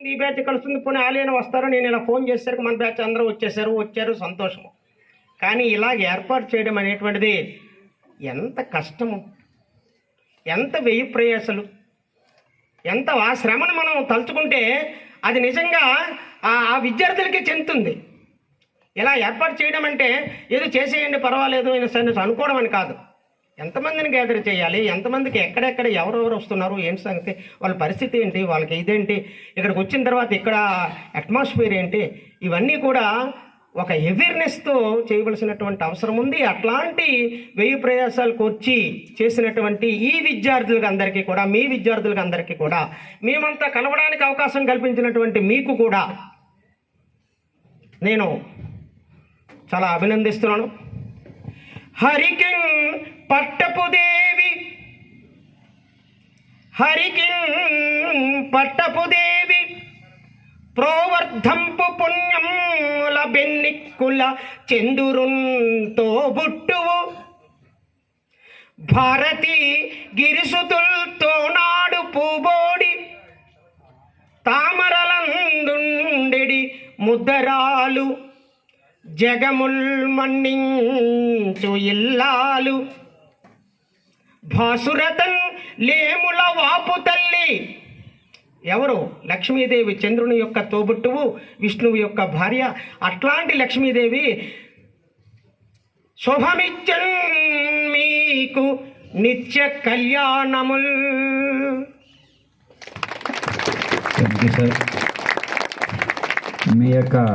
ఈ బ్యాచ్ కలుస్తుంది పోనీ ఆలయన వస్తారు నేను ఇలా ఫోన్ చేసేసరికి మన బ్యాచ్ అందరూ వచ్చేసారు వచ్చారు సంతోషము కానీ ఇలా ఏర్పాటు చేయడం అనేటువంటిది ఎంత కష్టము ఎంత వెయ్యి ప్రయాసలు ఎంత ఆ శ్రమను మనం తలుచుకుంటే అది నిజంగా ఆ విద్యార్థులకి చెందుతుంది. ఇలా ఏర్పాటు చేయడం అంటే ఏదో చేసేయండి పర్వాలేదు అని సరే అనుకోవడం అని కాదు. ఎంతమందిని గ్యాదర్ చేయాలి? ఎంతమందికి ఎక్కడెక్కడ ఎవరెవరు వస్తున్నారు? ఏంటి సంగతి? వాళ్ళ పరిస్థితి ఏంటి? వాళ్ళకి ఇదేంటి? ఇక్కడికి వచ్చిన తర్వాత ఇక్కడ అట్మాస్ఫియర్ ఏంటి? ఇవన్నీ కూడా ఒక అవేర్నెస్తో చేయవలసినటువంటి అవసరం ఉంది. అట్లాంటి వెయ్యి ప్రయాసాలకు వచ్చి చేసినటువంటి ఈ విద్యార్థులకు అందరికీ కూడా మీ విద్యార్థులకు అందరికీ కూడా మేమంతా కలవడానికి అవకాశం కల్పించినటువంటి మీకు కూడా నేను చాలా అభినందిస్తున్నాను. హరికిం పట్టపుదేవి. హరికిం పట్టపుదేవి. ప్రోవర్ధంపు పుణ్యముల బెన్నిక్కుల చందురుంతో బుట్టువు. భారతి గిరిసుతుల్తో నాడు పూబోడి. తామరలందుండెడి ముద్దరాలు జగముల్ మన్నించు ఇల్లాలు. భాసురతన్ లేముల వాపు తల్లి. ఎవరు? లక్ష్మీదేవి చంద్రుని యొక్క తోబుట్టువు విష్ణువు యొక్క భార్య. అట్లాంటి లక్ష్మీదేవి శుభమిచ్చన్ మీకు నిత్య కళ్యాణముల్. మీ యొక్క